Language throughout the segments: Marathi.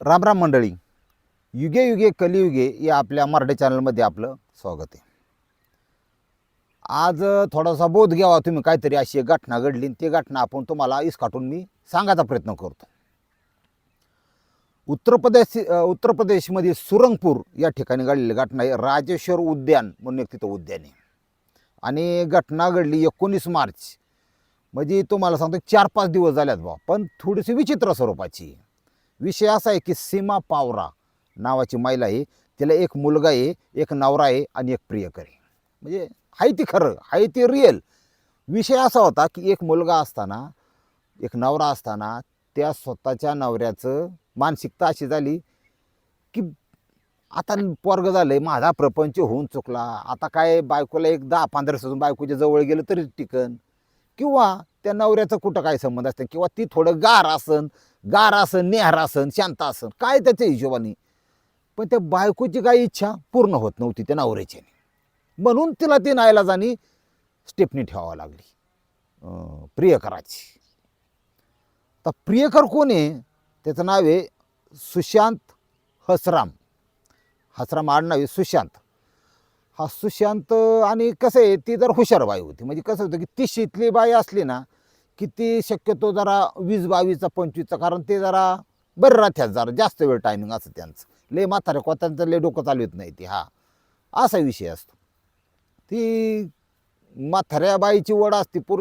राम राम मंडळी. युगे युगे कलियुगे या आपल्या मराठी चॅनलमध्ये आपलं स्वागत आहे. आज थोडासा बोध घ्यावा तुम्ही काहीतरी अशी एक घटना घडली आणि ती घटना आपण तुम्हाला इसकाटून मी सांगायचा प्रयत्न करतो. उत्तर प्रदेश उत्तर प्रदेशमध्ये सुरंगपूर या ठिकाणी घडलेली घटना आहे. राजेश्वर उद्यान म्हणून एक तिथं उद्यान आहे. आणि घटना घडली एकोणीस मार्च. म्हणजे तुम्हाला सांगतो चार पाच दिवस झाल्यात बा पण थोडीशी विचित्र स्वरूपाची. आहे. विषय असा आहे की सीमा पावरा नावाची महिला आहे. तिला एक मुलगा आहे एक नवरा आहे आणि एक प्रियकर आहे. म्हणजे आहे ती खरं आहे ती रिअल विषय असा होता की एक मुलगा असताना एक नवरा असताना त्या स्वतःच्या नवऱ्याचं मानसिकता अशी झाली की आता पोरग आहे माझा प्रपंच होऊन चुकला. आता काय बायकोला एक दहा पंधरा सजून बायकोच्या जवळ गेलं तरी टिकन. किंवा त्या नवऱ्याचं कुठं काय संबंध असतं? किंवा ती थोडं गार असन गार नेहरासन शांतासन शांत काय त्याच्या हिशोबाने. पण त्या बायकोची काही इच्छा पूर्ण होत नव्हती त्या नवऱ्याच्याने म्हणून तिला ती नाईलाजानी स्टेपनी ठेवावं लागली. प्रियकराची. तर प्रियकर कोण आहे? त्याचं नाव आहे सुशांत हसराम. हसराम आडनाव आहे सुशांत. हा सुशांत आणि कसं आहे ती जर हुशार बाई होती म्हणजे कसं होतं की ती शितली बाई असली ना किती शक्यतो जरा वीस बावीसचा पंचवीसचा कारण ते जरा बरं राहत्यात जरा जास्त वेळ टायमिंग असं त्यांचं. लय म्हातारे कोत्यांचं लय डोकं चालू येत नाही ती हा. असा विषय असतो. ती म्हाताऱ्या बाईची वड असते पूर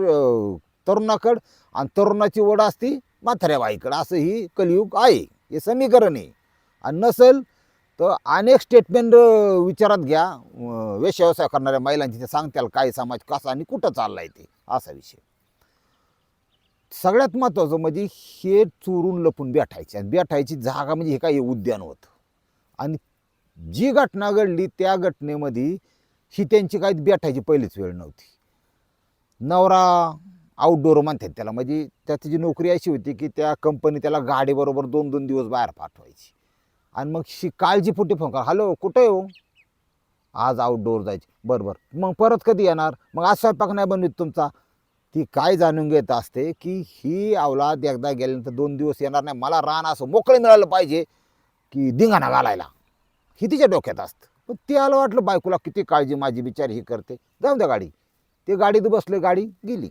तरुणाकडं आणि तरुणाची वड असती म्हाताऱ्या बाईकडं. असं ही कलियुग आहे. हे समीकरण आहे. आणि नसेल तर अनेक स्टेटमेंट विचारात घ्या. वेश व्यवसाय करणाऱ्या महिलांची ते सांगत्याल काय समाज कसा आणि कुठं चालला आहे ते. असा विषय. सगळ्यात महत्त्वाचं म्हणजे हे चोरून लपून बेठायचे. आणि बेठायची जागा म्हणजे हे काय? उद्यान होतं. आणि जी घटना घडली त्या घटनेमध्ये ही त्यांची काही बेठायची पहिलीच वेळ नव्हती. नवरा आउटडोअर म्हणतात त्याला. म्हणजे त्याची जी नोकरी अशी होती की त्या कंपनी त्याला गाडीबरोबर दोन दोन दिवस बाहेर पाठवायची. आणि मग शी काळजीपोटी फोन करा. हॅलो कुठे हो? आज आउटडोअर जायचे. बरं बरं. मग परत कधी येणार? मग आज स्वयंपाक नाही बनवित तुमचा. ती काय जाणून घेत असते की ही अवलाद एकदा गेल्यानंतर दोन दिवस येणार नाही. मला रान असं मोकळे मिळालं पाहिजे की दिंगाणा घालायला. ही तिच्या डोक्यात असतं. पण ते आलं वाटलं बायकोला किती काळजी माझी बिचारी ही करते. जाऊन द्या गाडी. ते गाडीत बसले गाडी गेली.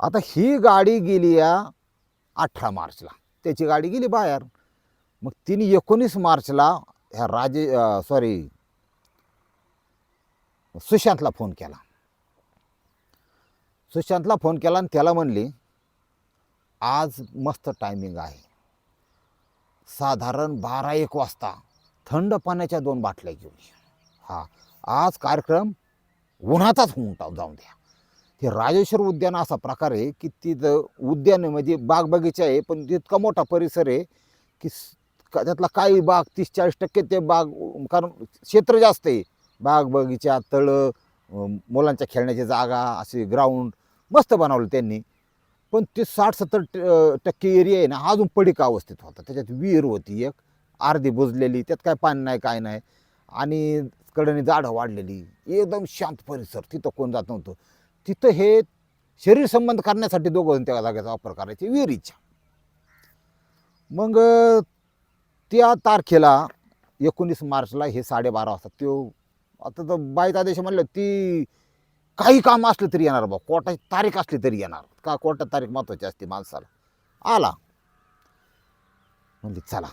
आता ही गाडी गेली या अठरा मार्चला. त्याची गाडी गेली बाहेर. मग तिने एकोणीस मार्चला ह्या राजे सॉरी सुशांतला फोन केला. सुशांतला फोन केला आणि त्याला म्हणली आज मस्त टायमिंग आहे. साधारण बारा एक वाजता थंड पाण्याच्या दोन बाटल्या घेऊन हा आज कार्यक्रम उन्हाचाच होऊन टाक जाऊन द्या. ते राजेश्वर उद्यान असा प्रकार आहे की तिथं उद्यान म्हणजे बाग बगीचा आहे पण इतका मोठा परिसर आहे की का- त्यातला काही बाग तीस चाळीस टक्के ते बाग कारण क्षेत्र जास्त आहे. बाग बगीचा तळं मुलांच्या खेळण्याची जागा असे ग्राउंड मस्त बनवलं त्यांनी. पण ते साठ सत्तर टक्के एरिया आहे ना अजून पडीक अवस्थेत होता. त्याच्यात विहीर होती एक अर्धी बुजलेली त्यात काय पाणी नाही काय नाही. आणि कडनी झाडं वाढलेली. एकदम शांत परिसर. तिथं कोण जात नव्हतं. तिथं हे शरीर संबंध करण्यासाठी दोघं जण त्या जागेचा वापर करायचे. विहिरीच्या. मग त्या तारखेला एकोणीस मार्चला हे साडेबारा वाजता तो आता तर बाईचा आदेश म्हणलं ती काही काम असलं तरी येणार बा. कोर्टाची तारीख असली तरी येणार. का कोर्टात तारीख महत्वाची असते माणसाला? आला. म्हणली चला.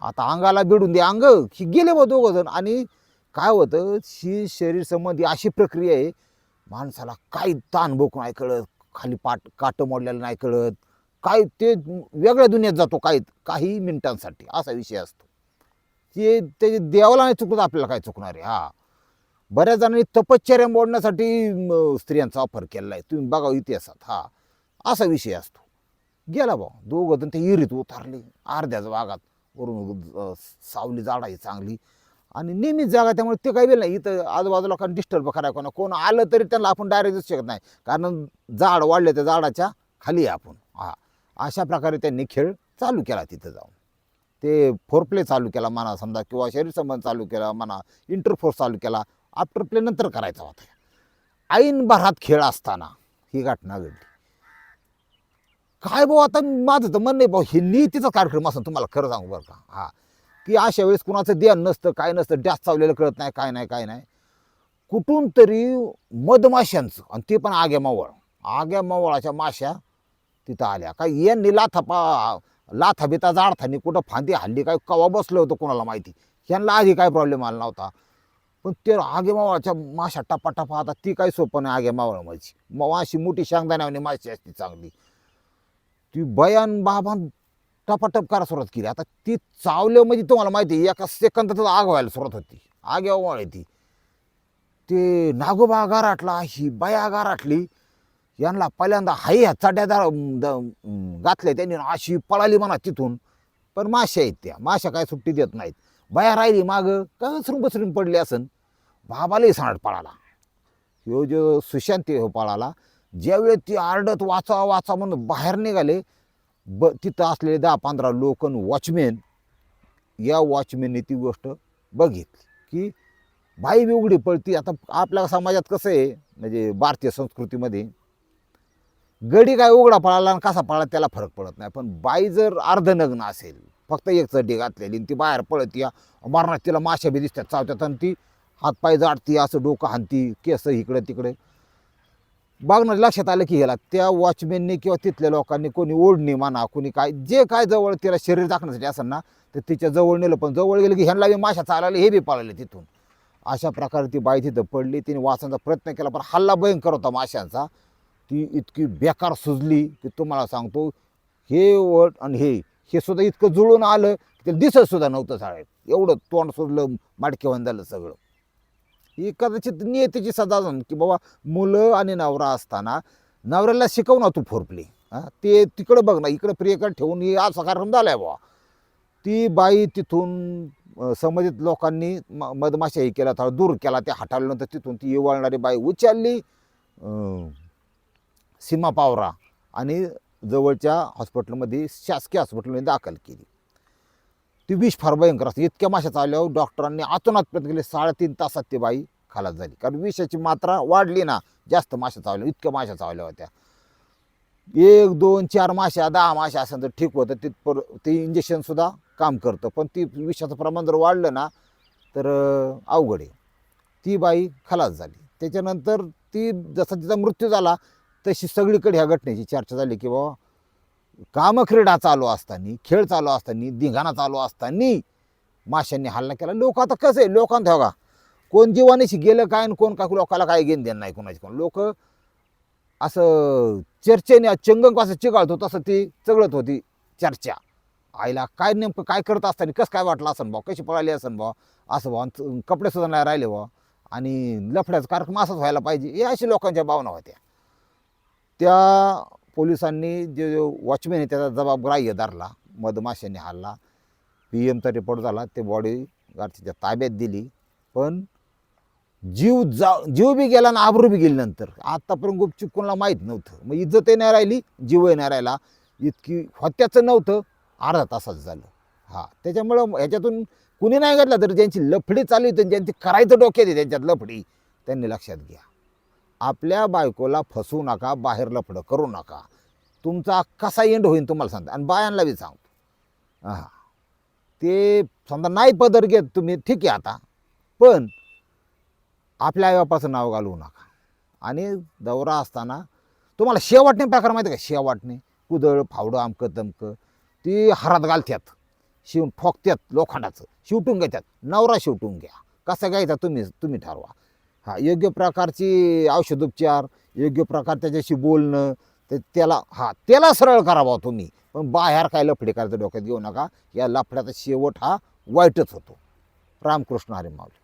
आता अंगाला भिडून दे अंग. ही गेले बा दोघं जण. आणि काय होतं? ही शरीर संबंधी अशी प्रक्रिया आहे. माणसाला काही ताण भोकून नाही कळत. खाली पाट काटं मोडलेलं नाही कळत. काय ते वेगळ्या दुनियेत जातो काही काही मिनिटांसाठी. असा विषय असतो. ते त्याचे देवाला नाही चुकत आपल्याला काय चुकणार आहे? हा. बऱ्याच जणांनी तपश्चर्या मोडण्यासाठी स्त्रियांचा ऑफर केलेला आहे. तुम्ही बघा इतिहासात हा असा विषय असतो. गेला भाऊ दोघं जण ते विहिरीत उतारले अर्ध्याच भागात वरून सावली जाड आहे चांगली. आणि नेहमीच जागा त्यामुळे ते काही वेळ नाही. इथं आजूबाजूला काही डिस्टर्ब करायला कोणा कोण आलं तरी त्यांना आपण डायरेक्ट दिसू शकत नाही. कारण झाड वाढले त्या झाडाच्या खाली आहे आपण. हा अशा प्रकारे त्यांनी खेळ चालू केला तिथं जाऊन. ते फोरप्ले चालू केला म्हणा समजा किंवा शरीर संबंध चालू केला म्हणा इंटरफोर्स चालू केला आफ्टर प्ले नंतर करायचा होता. ऐन भरात खेळ असताना ही घटना घडली. काय भाऊ आता माझं तर मन नाही भाऊ हे नीतीचा कार्यक्रम असं तुम्हाला खरं सांगू बरं का? हा. की अशा वेळेस कुणाचं ध्यान नसतं काय नसतं डॅस चावलेलं कळत नाही काय नाही काय नाही. कुठून तरी मधमाशांचं आणि ते पण आग्या मावळ. आग्या मावळाच्या माश्या तिथं आल्या. काय यांनी लाथापा लाथा बिता जाडथानी कुठं फांदी हल्ली काय कवा बसलं होतं कोणाला माहिती? यांना आधी काय प्रॉब्लेम आला नव्हता? पण ते आगे मावळाच्या माशा टप्पा टप्पा आता ती काही सोपं नाही आगे मावळ माझी मग अशी मोठी शेंगदाण्यावानी माशी असते चांगली. ती बयान बाबान टपाटप करा सुरुवात केली. आता ती चावलं म्हणजे तुम्हाला माहिती आहे, एका सेकंदातच आग व्हायला सुरुवात होती. आग ओवाळ ती. ते नागोबा गाराटला ही बया गाराटली यांना पहिल्यांदा हाय ह्या चड्यादार घातल्या त्यांनी अशी पळाली म्हणा तिथून. पण माश्या आहेत त्या. माश्या काय सुट्टी देत नाहीत. बाया राहिली मागं का घसरून बसरून पडली असन? बाबालाही सांड पळाला. ह्यो जो सुशांत हो पळाला ज्यावेळी ती आरडत वाचा वाचा म्हणून बाहेर निघाले ब तिथं असलेले दहा पंधरा लोकन वॉचमॅन या वॉचमॅनने ती गोष्ट बघितली की बाई बी उघडी पळती आता आपल्या समाजात कसं आहे म्हणजे भारतीय संस्कृतीमध्ये गडी काय उघडा पळाला आणि कसा पळाला त्याला फरक पडत नाही. पण बाई जर अर्धनग्न असेल फक्त एक चड्डी घातलेली आणि ती बाहेर पळत या. मरणात तिला माश्या बी दिसतात चावतात आणि ती हातपाय जाडती असं डोकं हाणती केस इकडे तिकडे. बघणार लक्षात आलं की ह्याला त्या वॉचमॅनने किंवा तिथल्या लोकांनी कोणी ओढणी म्हणा कोणी काय जे काय जवळ तिला शरीर दाखवण्यासाठी असेल ना तर तिच्या जवळ नेलं पण जवळ गेलं की ह्यांना बी माशा चालायला हे बी पळाले तिथून. अशा प्रकारे ती बाई तिथं पडली तिने वाचण्याचा प्रयत्न केला पण हल्ला भयंकर होता माशांचा ती इतकी बेकार सुजली की तुम्हाला सांगतो हे वट आणि हे. हे सुद्धा इतकं जुळून आलं की त्याला दिसत सुद्धा नव्हतं साहेब एवढं तोंड सोडलं माडकेवान झालं सगळं. ही कदाचित नियतीची सदा जाण की बाबा मुलं आणि नवरा असताना नवऱ्याला शिकव ना तू फोरपली. हां ते तिकडं बघ ना इकडं प्रियकर ठेवून ही असा कार्यक्रम आहे बाबा ती बाई तिथून संबंधित लोकांनी म मधमाशा हे केला थोडा दूर केला ते हटवल्यानंतर तिथून ती वळणारी बाई उचलली सीमा पावरा आणि जवळच्या हॉस्पिटलमध्ये शासकीय हॉस्पिटलमध्ये दाखल केली. ती विष फार भयंकर असते. इतक्या माशा चालल्यावर डॉक्टरांनी आतोनात प्रयत्न केले. साडेतीन तासात ती बाई खालात झाली. कारण विषाची मात्रा वाढली ना जास्त माशा चावल्या इतक्या माशा चावल्या होत्या. एक दोन चार माश्या दहा माश्या असेल तर ठीक होतं तिथपर ते इंजेक्शनसुद्धा काम करतं. पण ती विषाचं प्रमाण जर वाढलं ना तर अवघड आहे. ती बाई खलास झाली. त्याच्यानंतर ती जसा तिचा मृत्यू झाला तशी सगळीकडे ह्या घटनेची चर्चा झाली की बाबा कामक्रीडा चालू असताना खेळ चालू असताना धिंगाणा चालू असताना माशांनी हल्ला केला. लोक आता कसं आहे लोकांत बघा कोण जीवानीशी गेलं काय आणि कोण काय लोकाला काय घेणं देणं नाही कोणाची कोण. लोक असं चर्चेने चंगंक असं चिघाळतो तसं ती चघळत होती चर्चा. आईला काय नेमकं काय करत असताना कसं काय वाटलं असन भाऊ? कशी पळाली असन भाऊ? असं भाऊ कपडे सुद्धा नाही राहिले भाऊ. आणि लफड्याचा कार्यक्रम असाच व्हायला पाहिजे हे अशी लोकांच्या भावना होत्या. त्या पोलिसांनी जे वॉचमॅन आहे त्याचा जबाब ग्राह्य धरला मधमाशांनी हल्ला पी एमचा रिपोर्ट झाला ते बॉडी गार्डच्या ताब्यात दिली. पण जीव जा जीव बी गेला ना आबरू बी गेली नंतर. आत्तापर्यंत गुपचूप कोणाला माहीत नव्हतं. मग इज्जतही नाही राहिली जीवही नाही राहिला. इतकी हत्याचं नव्हतं अर्धा तासात झालं. हा त्याच्यामुळं ह्याच्यातून कुणी नाही घडलं तर ज्यांची लफडी चालू होती ज्यांची करायचं डोक्यात आहे त्यांच्यात लफडी त्यांनी लक्षात घ्या. आपल्या बायकोला फसवू नका बाहेर लफडं करू नका. तुमचा कसा एंड होईल तुम्हाला सांगतो. आणि बायांना बी सांगतो. हां ते समजा नाही पदर घेत तुम्ही ठीक आहे आता. पण आपल्या आईबापाचं नाव घालवू नका. आणि दौरा असताना तुम्हाला शेवाटणे प्रकार माहिती आहे का? शेवाटणे कुदळ फावडं आमकं तमकं ती हारात घालत्यात. शिव ठोकत्यात लोखंडाचं. शिवटून घेतात. नवरा शिवटून घ्या. कसं घ्यायचा तुम्ही तुम्ही ठरवा. हा योग्य प्रकारची औषधोपचार योग्य प्रकार त्याच्याशी बोलणं ते त्याला हा त्याला सरळ करावा तुम्ही. पण बाहेर काय लफडे करायचं डोक्यात घेऊ नका. या लफड्याचा शेवट हा वाईटच होतो. रामकृष्ण हरी माऊली.